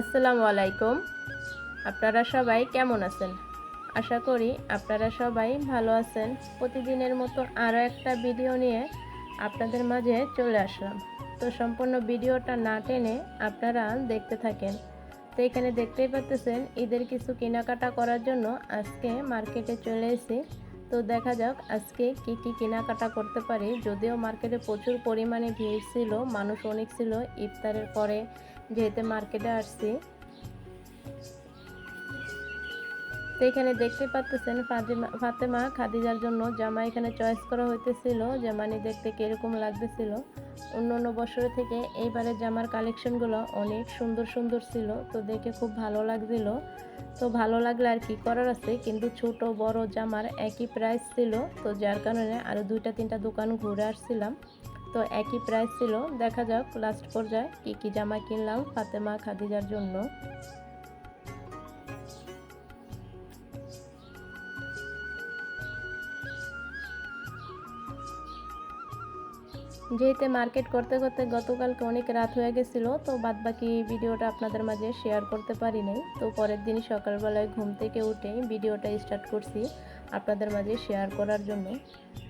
আসসালামু আলাইকুম। আপনারা সবাই কেমন আছেন? আশা করি আপনারা সবাই ভালো আছেন। প্রতিদিনের মতো আরও একটা ভিডিও নিয়ে আপনাদের মাঝে চলে আসলাম। তো সম্পূর্ণ ভিডিওটা না টেনে আপনারা দেখতে থাকেন। তো এখানে দেখতেই পাচ্ছেন ঈদের কিছু কেনাকাটা করার জন্য আজকে মার্কেটে চলে এসেছি। তো দেখা যাক আজকে কি কি কেনাকাটা করতে পারি। যদিও মার্কেটে প্রচুর পরিমাণে ভিড় ছিল, মানুষ অনেক ছিল, ইফতারের পরে যেহেতু মার্কেটে আসছি। তো এখানে দেখতে পাচ্ছেন ফাতেমা ফাতেমা খাদিজার জন্য জামা এখানে চয়েস করা হইতেছিল। জামানি দেখতে কীরকম লাগতেছিল। অন্য অন্য বছর থেকে এইবারের জামার কালেকশনগুলো অনেক সুন্দর সুন্দর ছিল। তো দেখে খুব ভালো লাগছিল। তো ভালো লাগলে আর কি করার আছে? কিন্তু ছোট বড় জামার একই প্রাইস ছিল। তো যার কারণে আরও দুইটা তিনটা দোকান ঘুরে আসছিলাম। তো একই প্রাইস ছিল। দেখা যাক লাস্ট পর্যায়ে কী কী জামা কিনলাম ফাতেমা খাদিজার জন্য। যেহেতু মার্কেট করতে করতে গতকালকে অনেক রাত হয়ে গেছিল, তো বাদ বাকি ভিডিওটা আপনাদের মাঝে শেয়ার করতে পারিনি। তো পরের দিন সকালবেলায় ঘুম থেকে উঠে ভিডিওটা স্টার্ট করছি। আপনাদের মাঝে শেয়ার করার জন্য।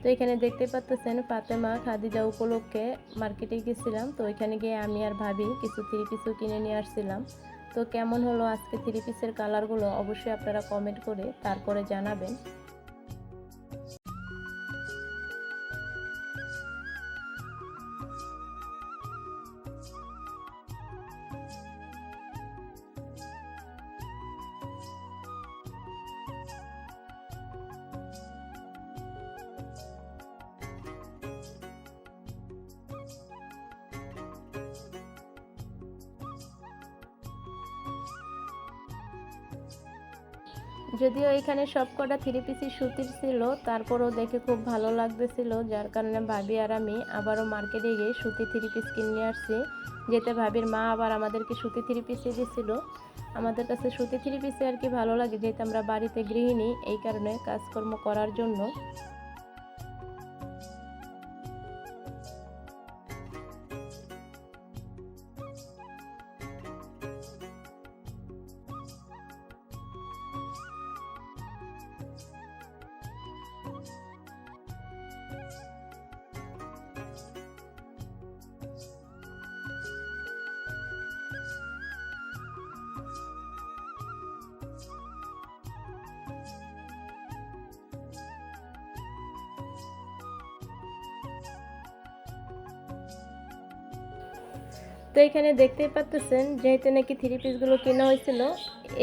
তো এখানে দেখতে পাচ্ছেন ফাতেমা খাদিজা উপলক্ষে মার্কেটে গেছিলাম। তো ওইখানে গিয়ে আমি আর ভাবি কিছু থ্রি পিসও কিনে নিয়ে আসছিলাম। তো কেমন হলো আজকে থ্রি পিসের কালারগুলো অবশ্যই আপনারা কমেন্ট করে তারপরে জানাবেন। যদিও এখানে সব কটা থ্রি পিসি সুতির ছিল, তারপরও দেখে খুব ভালো লাগতেছিল, যার কারণে ভাবি আর আমি আবারও মার্কেটে গিয়ে সুতি থ্রি পিস কিনে আসছি, যেতে ভাবির মা আবার আমাদেরকে সুতি থ্রি পিসে দিয়েছিল আমাদের কাছে সুতি থ্রি পিসে আর কি ভালো লাগে, যেহেতু আমরা বাড়িতে গৃহিণী, এই কারণে কাজকর্ম করার জন্য। তো এখানে দেখতেই পাচ্ছেন যেহেতু নাকি থ্রি পিসগুলো কেনা হয়েছিল,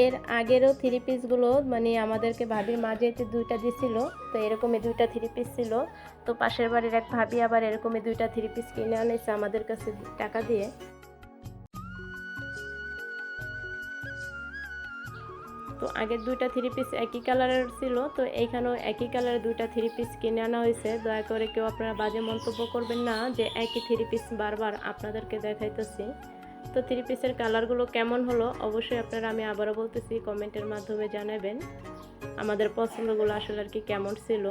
এর আগেরও থ্রি পিসগুলো মানে আমাদেরকে ভাবির মা যেহেতু দুইটা দিছিল তো এরকমই দুইটা থ্রি পিস ছিল। তো পাশের বাড়ির এক ভাবি আবার এরকমই দুইটা থ্রি পিস কিনে আনেছে আমাদের কাছে টাকা দিয়ে। তো আগের দুইটা থ্রি পিস একই কালারের ছিল, তো এইখানেও একই কালারের দুইটা থ্রি পিস কিনে আনা হয়েছে। দয়া করে কেউ আপনারা বাজে মন্তব্য করবেন না যে একই থ্রি পিস বারবার আপনাদেরকে দেখাইতেছি। তো থ্রি পিসের কালারগুলো কেমন হলো অবশ্যই আপনারা আমি আবারও বলতেছি, কমেন্টের মাধ্যমে জানাবেন। আমাদের পছন্দগুলো আসলে আর কি কেমন ছিল।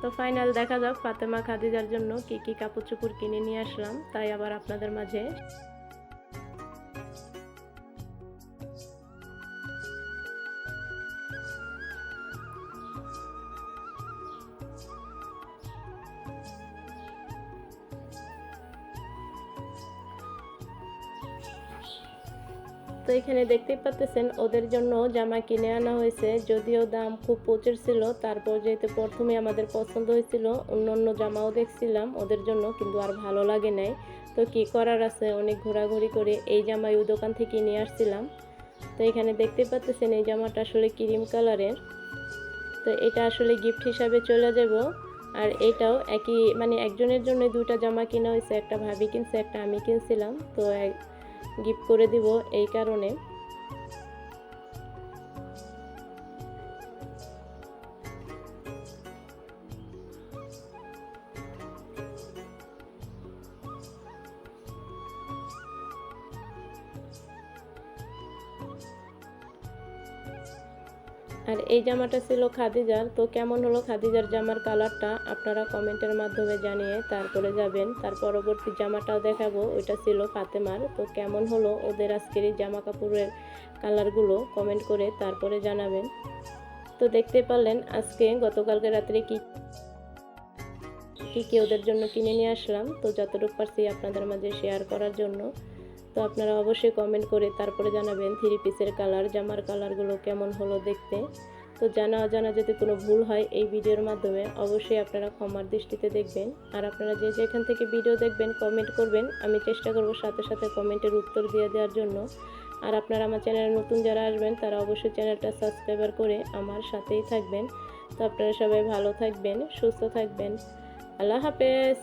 তো ফাইনাল দেখা যাক ফাতেমা খাদিজার জন্য কি কি কাপড় চুপড় কিনে নিয়ে আসলাম, তাই আবার আপনাদের মাঝে। তো এখানে দেখতেই পাচ্ছেন ওদের জন্য জামা কিনে আনা হয়েছে। যদিও দাম খুব প্রচুর ছিল, তারপর যেহেতু প্রথমে আমাদের পছন্দ হয়েছিল, অন্য অন্য জামাও দেখছিলাম ওদের জন্য, কিন্তু আর ভালো লাগে নাই। তো কি করার আছে, অনেক ঘোরাঘুরি করে এই জামাই ওই দোকান থেকে নিয়ে আসছিলাম। তো এখানে দেখতে পাচ্ছেন এই জামাটা আসলে ক্রিম কালারের। তো এটা আসলে গিফট হিসাবে চলে যাব। আর এটাও একই মানে একজনের জন্য দুটা জামা কিনা হয়েছে, একটা ভাবি কিনছে, একটা আমি কিনছিলাম। তো গিফট করে দিব এই কারণে। আর এই জামাটা ছিল খাদিজার। তো কেমন হলো খাদিজার জামার কালারটা? আপনারা কমেন্টের মাধ্যমে জানিয়ে তারপরে যাবেন। তার পরবর্তী জামাটাও দেখাবো। ওইটা ছিল ফাতেমার। তো কেমন হলো ওদের আজকের এই জামা কাপড়ের কালারগুলো? কমেন্ট করে তারপরে জানাবেন। তো দেখতে পারলেন আজকে গতকালকে রাত্রে কি কী কি ওদের জন্য কিনে নিয়ে আসলাম। তো যতটুকু পারছি আপনাদের মাঝে শেয়ার করার জন্য। তো আপনারা অবশ্যই কমেন্ট করে তারপরে জানাবেন থ্রি পিসের কালার জামার কালারগুলো কেমন হলো দেখতে। তো জানা অজানা যদি কোনো ভুল হয় এই ভিডিওর মাধ্যমে অবশ্যই আপনারা ক্ষমার দৃষ্টিতে দেখবেন। আর আপনারা যে যেখান থেকে ভিডিও দেখবেন কমেন্ট করবেন, আমি চেষ্টা করব সাথে সাথে কমেন্টের উত্তর দিয়ে দেওয়ার জন্য। আর আপনারা আমার চ্যানেলে নতুন যারা আসবেন, তারা অবশ্যই চ্যানেলটা সাবস্ক্রাইবার করে আমার সাথেই থাকবেন। তো আপনারা সবাই ভালো থাকবেন, সুস্থ থাকবেন। আল্লাহ হাফেজ।